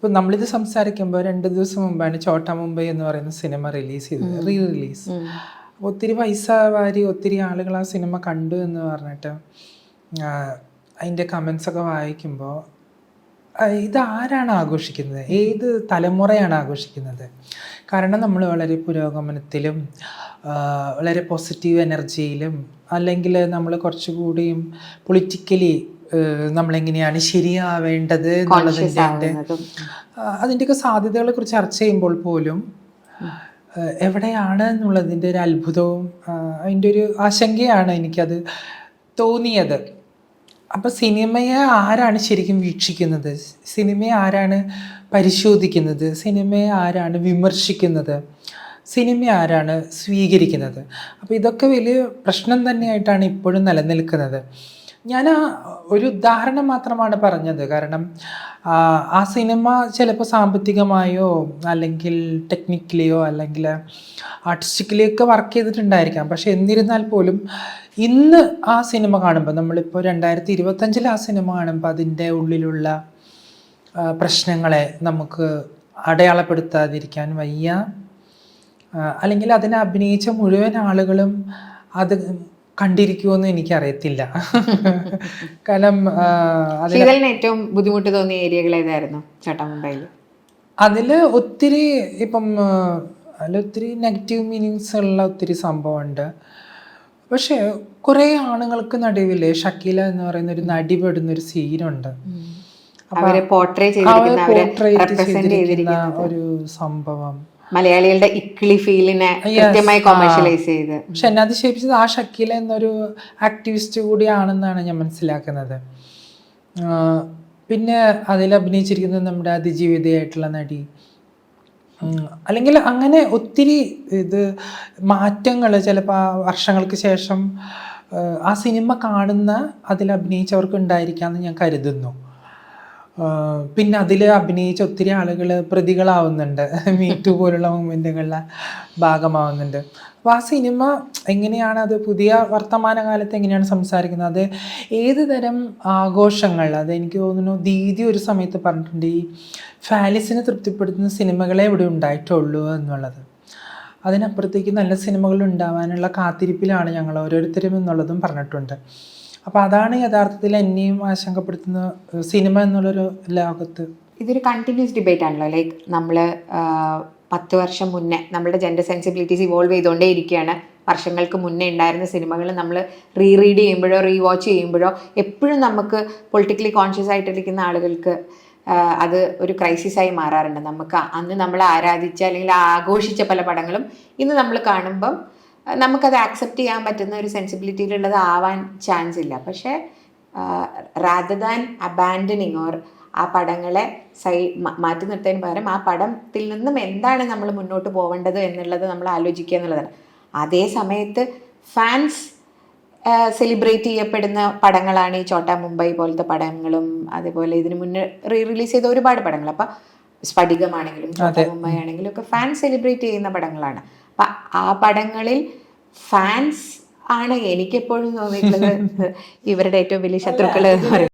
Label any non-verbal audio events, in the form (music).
ഇപ്പം നമ്മളിത് സംസാരിക്കുമ്പോൾ രണ്ട് ദിവസം മുമ്പാണ് ചോട്ടാ മുംബൈ എന്ന് പറയുന്ന സിനിമ റിലീസ് ചെയ്തത്. റീ റിലീസ് ഒത്തിരി പൈസ വാരി ഒത്തിരി ആളുകൾ ആ സിനിമ കണ്ടു എന്ന് പറഞ്ഞിട്ട് അതിന്റെ കമൻസൊക്കെ വായിക്കുമ്പോൾ ഇത് ആരാണ് ആഘോഷിക്കുന്നത്? ഏത് തലമുറയാണ് ആഘോഷിക്കുന്നത്? കാരണം നമ്മൾ വളരെ പുരോഗമനത്തിലും വളരെ പോസിറ്റീവ് എനർജിയിലും അല്ലെങ്കിൽ നമ്മൾ കുറച്ചുകൂടിയും പൊളിറ്റിക്കലി നമ്മളെങ്ങനെയാണ് ശരിയാവേണ്ടത് എന്നുള്ളതിന്റെ അതിന്റെയൊക്കെ സാധ്യതകളെ കുറിച്ച് ചർച്ച ചെയ്യുമ്പോൾ പോലും എവിടെയാണ് എന്നുള്ളതിന്റെ ഒരു അത്ഭുതവും അതിന്റെ ഒരു ആശങ്കയാണ് എനിക്കത് തോന്നിയത്. അപ്പോൾ സിനിമയെ ആരാണ് ശരിക്കും വീക്ഷിക്കുന്നത്? സിനിമയെ ആരാണ് പരിശോധിക്കുന്നത്? സിനിമയെ ആരാണ് വിമർശിക്കുന്നത്? സിനിമ ആരാണ് സ്വീകരിക്കുന്നത്? അപ്പോൾ ഇതൊക്കെ വലിയ പ്രശ്നം തന്നെയായിട്ടാണ് ഇപ്പോഴും നിലനിൽക്കുന്നത്. ഞാൻ ഒരു ഉദാഹരണം മാത്രമാണ് പറഞ്ഞത്. കാരണം ആ സിനിമ ചിലപ്പോൾ സാമ്പത്തികമായോ അല്ലെങ്കിൽ ടെക്നിക്കലിയോ അല്ലെങ്കിൽ ആർട്ടിസ്റ്റിക്കലിയൊക്കെ വർക്ക് ചെയ്തിട്ടുണ്ടായിരിക്കാം. പക്ഷേ എന്നിരുന്നാൽ പോലും ഇന്ന് ആ സിനിമ കാണുമ്പോൾ നമ്മളിപ്പോൾ രണ്ടായിരത്തി ഇരുപത്തഞ്ചിൽ ആ സിനിമ കാണുമ്പോൾ അതിന്റെ ഉള്ളിലുള്ള പ്രശ്നങ്ങളെ നമുക്ക് അടയാളപ്പെടുത്താതിരിക്കാൻ വയ്യ. അല്ലെങ്കിൽ അതിനെ അഭിനയിച്ച മുഴുവൻ ആളുകളും അത് കണ്ടിരിക്കുമെന്ന് എനിക്കറിയത്തില്ല. കാരണം ഏറ്റവും ബുദ്ധിമുട്ട് തോന്നിയ ഏരിയകൾ ഏതായിരുന്നു ചേട്ടാ മുംബൈയിൽ അതിൽ ഒത്തിരി ഇപ്പം അതിൽ ഒത്തിരി നെഗറ്റീവ് മീനിങ്സ് ഉള്ള ഒത്തിരി സംഭവമുണ്ട്. പക്ഷേ കുറേ ആണുങ്ങൾക്ക് നടുവിൽ ഷക്കീല എന്ന് പറയുന്ന ഒരു നടി പെടുന്ന ഒരു സീനുണ്ട്. അവരെ പോർട്രേ അവരെ അവരെ പോർട്രേറ്റ് ചെയ്തിരിക്കുന്ന ഒരു സംഭവം. മലയാളികളുടെ ഇക്കിളി ഫീലിനെ കൃത്യമായി കൊമേഴ്ഷ്യലൈസ് ചെയ്ത്. പക്ഷെ എന്നെ അതിശയിപ്പിച്ചത് ആ ഷക്കീല എന്നൊരു ആക്ടിവിസ്റ്റ് കൂടിയാണെന്നാണ് ഞാൻ മനസ്സിലാക്കുന്നത്. പിന്നെ അതിൽ അഭിനയിച്ചിരിക്കുന്നത് നമ്മുടെ അതിജീവിതയായിട്ടുള്ള നടി. അല്ലെങ്കിൽ അങ്ങനെ ഒത്തിരി ഇത് മാറ്റങ്ങൾ ചിലപ്പോൾ വർഷങ്ങൾക്ക് ശേഷം ആ, സിനിമ കാണുന്ന അതിൽ അഭിനയിച്ചവർക്ക് ഉണ്ടായിരിക്കാമെന്ന് ഞാൻ കരുതുന്നു. പിന്നെ അതിൽ അഭിനയിച്ച ഒത്തിരി ആളുകൾ പ്രതികളാവുന്നുണ്ട്. (laughs) മീറ്റു പോലുള്ള മൂമെന്റുകളിലെ ഭാഗമാവുന്നുണ്ട്. അപ്പോൾ ആ സിനിമ എങ്ങനെയാണ് അത് പുതിയ വർത്തമാനകാലത്ത് എങ്ങനെയാണ് സംസാരിക്കുന്നത്? അത് ഏത് തരം ആഘോഷങ്ങൾ? അത് എനിക്ക് തോന്നുന്നു ദീദി ഒരു സമയത്ത് പറഞ്ഞിട്ടുണ്ട് ഈ ഫാലിസിനെ തൃപ്തിപ്പെടുത്തുന്ന സിനിമകളെ ഇവിടെ ഉണ്ടായിട്ടുള്ളൂ എന്നുള്ളത്. അതിനപ്പുറത്തേക്ക് നല്ല സിനിമകൾ ഉണ്ടാവാനുള്ള കാത്തിരിപ്പിലാണ് ഞങ്ങൾ ഓരോരുത്തരും എന്നുള്ളതും പറഞ്ഞിട്ടുണ്ട്. അപ്പോൾ അതാണ് യഥാർത്ഥത്തിൽ എന്നെയും ആശങ്കപ്പെടുത്തുന്ന സിനിമ എന്നുള്ളൊരു ലോകത്ത്. ഇതൊരു കണ്ടിന്യൂസ് ഡിബേറ്റ് ആണല്ലോ. ലൈക്ക് നമ്മൾ പത്ത് വർഷം മുന്നേ നമ്മുടെ ജെൻഡർ സെൻസിബിലിറ്റീസ് ഇവോൾവ് ചെയ്തുകൊണ്ടേ ഇരിക്കുകയാണ് വർഷങ്ങൾക്ക് മുന്നേ ഉണ്ടായിരുന്ന സിനിമകൾ നമ്മൾ റീ റീഡ് ചെയ്യുമ്പോഴോ റീ വാച്ച് ചെയ്യുമ്പോഴോ എപ്പോഴും നമുക്ക് പൊളിറ്റിക്കലി കോൺഷ്യസ് ആയിട്ടിരിക്കുന്ന ആളുകൾക്ക് അത് ഒരു ക്രൈസിസായി മാറാറുണ്ട്. നമുക്ക് അന്ന് നമ്മൾ ആരാധിച്ച അല്ലെങ്കിൽ ആഘോഷിച്ച പല പടങ്ങളും ഇന്ന് നമ്മൾ കാണുമ്പം നമുക്കത് ആക്സെപ്റ്റ് ചെയ്യാൻ പറ്റുന്ന ഒരു സെൻസിബിലിറ്റിയിലുള്ളത് ആവാൻ ചാൻസ് ഇല്ല. പക്ഷേ റാദർ ദാൻ അബാൻഡനിങ് ഓർ ആ പടങ്ങളെ സൈ മാറ്റി നിർത്തതിന് പകരം ആ പടത്തിൽ നിന്നും എന്താണ് നമ്മൾ മുന്നോട്ട് പോവേണ്ടത് എന്നുള്ളത് നമ്മൾ ആലോചിക്കുക എന്നുള്ളതാണ്. അതേ സമയത്ത് ഫാൻസ് സെലിബ്രേറ്റ് ചെയ്യപ്പെടുന്ന പടങ്ങളാണ് ഈ ചോട്ടാ മുംബൈ പോലത്തെ പടങ്ങളും അതേപോലെ ഇതിനു മുന്നേ റീ റിലീസ് ചെയ്ത ഒരുപാട് പടങ്ങൾ. അപ്പം സ്ഫടികമാണെങ്കിലും ചോട്ടാ മുംബൈ ആണെങ്കിലും ഒക്കെ ഫാൻസ് സെലിബ്രേറ്റ് ചെയ്യുന്ന പടങ്ങളാണ്. ആ പടങ്ങളിൽ ഫാൻസ് ആണ് എനിക്കെപ്പോഴും തോന്നിയിട്ടുള്ളത്. (laughs) ഇവരുടെ ഏറ്റവും വലിയ ശത്രുക്കൾ എന്ന് പറയുന്നത്.